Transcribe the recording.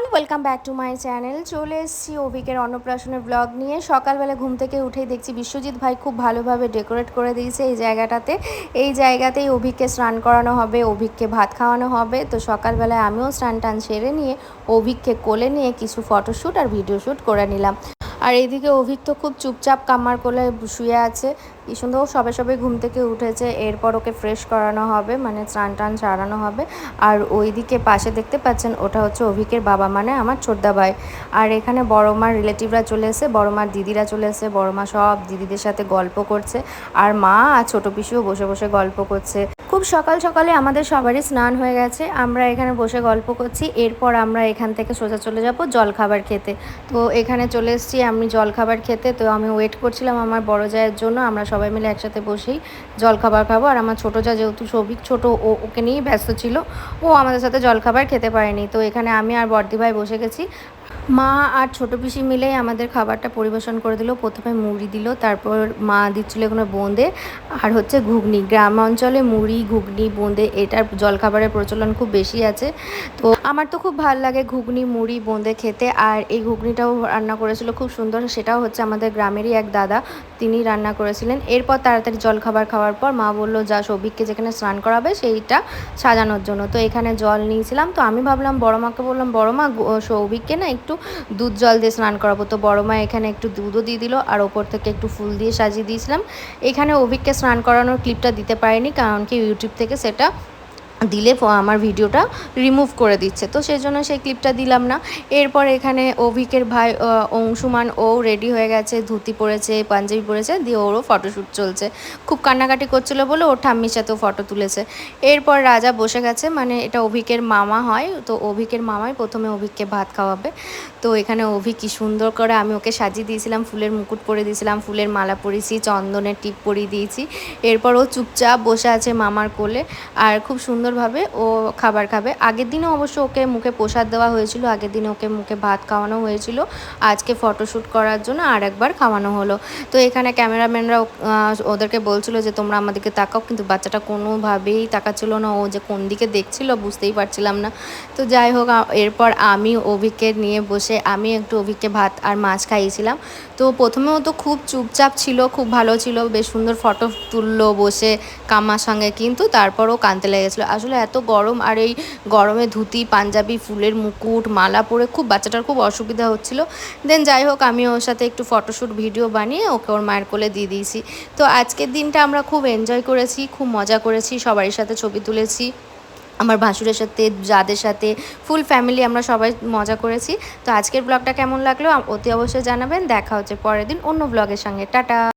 Everyone welcome back to my channel চলে এসেছি অভিকের অন্নপ্রাশনের blog নিয়ে। সকালবেলা ঘুম থেকে উঠেই দেখছি বিশ্বজিৎ ভাই খুব ভালোভাবে ডেকোরেট করে দিয়েছে এই জায়গাটাতে। এই জায়গাতেই অভিককে স্নান করানো হবে, অভিককে ভাত খাওয়ানো হবে। তো সকালবেলায় আমিও স্নান টান সেরে নিয়ে অভিককে কোলে নিয়ে কিছু ফটোশ্যুট আর ভিডিও শ্যুট করে নিলাম। আর এইদিকে অভিক তো খুব চুপচাপ কামার কোলে শুয়ে আছে। কি সুন্দর, সবে সবে ঘুম থেকে উঠেছে। এরপর ওকে ফ্রেশ করানো হবে মানে স্নান টান সারানো হবে। আর ওইদিকে পাশে দেখতে পাচ্ছেন, ওটা হচ্ছে অভিকের বাবা মানে আমার ছোটদা ভাই। আর এখানে বড় মার রিলেটিভরা চলে এসে বড় মার দিদিরা চলে এসে বড় মা সব দিদিদের সাথে গল্প করছে। আর মা আর ছোট পিসিও বসে বসে গল্প করছে। খুব সকাল সকালে আমাদের সবারই স্নান হয়ে গেছে। আমরা এখানে বসে গল্প করছি। এরপর আমরা এখান থেকে সোজা চলে যাব জল খাবার খেতে। তো এখানে চলে এসেছি আমি জল খাবার খেতে। তো আমি ওয়েট করছিলাম আমার বড় জায়ের জন্য। আমরা সবাই মিলে একসাথে বসেই জল খাবার খাব। আর আমার ছোটো যা যেহেতু সৌভিক, ছোটো ও ওকে নিয়েই ব্যস্ত ছিল। ও আমাদের সাথে জল খাবার খেতে পারেনি। তো এখানে আমি আর বর্দি ভাই বসে গেছি। মা আর ছোটো পিসি মিলে আমাদের খাবারটা পরিবেশন করে দিল। প্রথমে মুড়ি দিল, তারপর মা দিচ্ছিল এখানে বোঁদে, আর হচ্ছে ঘুগনি। গ্রাম অঞ্চলে মুড়ি, ঘুগনি, বোঁদে, এটার জলখাবারের প্রচলন খুব বেশি আছে। তো আমার তো খুব ভালো লাগে ঘুগনি, মুড়ি, বোঁদে খেতে, আর এই ঘুগনিটাও রান্না করেছিল খুব সুন্দর। সেটাও হচ্ছে আমাদের গ্রামেরই এক দাদা, তিনি রান্না করেছিলেন। এরপর তাড়াতাড়ি জলখাবার খাওয়ার পর মা বলল, যা সৌভিককে যেখানে স্নান করাবে, সেইটা সাজানোর জন্য। তো এখানে জল নিয়েছিলাম। তো আমি ভাবলাম, বড় মাকে বললাম, বড় মা সৌভিককে না একটু দুধ জল দিয়ে স্নান করাবো। তো বড় মা এখানে একটু দুধও দিয়ে দিল, আর ওপর থেকে একটু ফুল দিয়ে সাজিয়ে দিয়েছিলাম। এখানে অভিককে স্নান করানোর ক্লিপটা দিতে পারিনি, কারণ কি ইউটিউব থেকে সেটা দিলে আমার ভিডিওটা রিমুভ করে দিচ্ছে। তো সেই জন্য সেই ক্লিপটা দিলাম না। এরপর এখানে অভিকের ভাই অংশুমান, ও রেডি হয়ে গেছে। ধুতি পরেছে, পাঞ্জাবি পরেছে। দিয়ে ওরও ফটোশ্যুট চলছে। খুব কান্নাকাটি করছিল বলে ওর ঠাম্মির সাথেও ফটো তুলেছে। এরপর রাজা বসে গেছে। মানে এটা অভিকের মামা হয়। তো অভিকের মামাই প্রথমে অভিককে ভাত খাওয়াবে। তো এখানে অভি কি সুন্দর করে আমি ওকে সাজিয়ে দিয়েছিলাম। ফুলের মুকুট পরে দিয়েছিলাম। ফুলের মালা পরিয়েছি চন্দনের টিপ পরিয়ে দিয়েছি। এরপর ও চুপচাপ বসে আছে মামার কোলে। আর খুব সুন্দরভাবে ও খাবার খাবে। আগের দিনে অবশ্য ওকে মুখে প্রসাদ দেওয়া হয়েছিল, আগের দিনে ওকে মুখে ভাত খাওয়ানো হয়েছিল। আজকে ফটোশ্যুট করার জন্য আর একবার খাওয়ানো হলো। তো এখানে ক্যামেরাম্যানরা ওদেরকে বলছিল যে, তোমরা আমাদেরকে তাকাও। কিন্তু বাচ্চাটা কোনোভাবেই তাকাচ্ছিল না। ও যে কোন দিকে দেখছিল বুঝতেই পারছিলাম না। তো যাই হোক এরপর আমি অভিকে নিয়ে বসে আমি একটু অভিকে ভাত আর মাছ খাইয়েছিলাম। তো প্রথমেও তো খুব চুপচাপ ছিল, খুব ভালো ছিল। বেশ সুন্দর ফটো তুললো বসে কামার সঙ্গে। কিন্তু তারপরও কানতে লেগেছিলো। আসলে এত গরম আর এই গরমে ধুতি, পাঞ্জাবি, ফুলের মুকুট, মালা পরে খুব বাচ্চাটার খুব অসুবিধা হচ্ছিল। দেন যাই হোক, আমি ওর সাথে একটু ফটোশ্যুট ভিডিও বানিয়ে ওকে ওর মায়ের কোলে দিয়ে দিয়েছি। তো আজকের দিনটা আমরা খুব এনজয় করেছি, খুব মজা করেছি, সবারই সাথে ছবি তুলেছি, আমার ভাসুরের সাথে, যাদের সাথে ফুল ফ্যামিলি আমরা সবাই মজা করেছি। তো আজকের ব্লগটা কেমন লাগল? অতি অবশ্যই জানাবেন। দেখা হচ্ছে পরের দিন অন্য ব্লগের সঙ্গে। টাটা!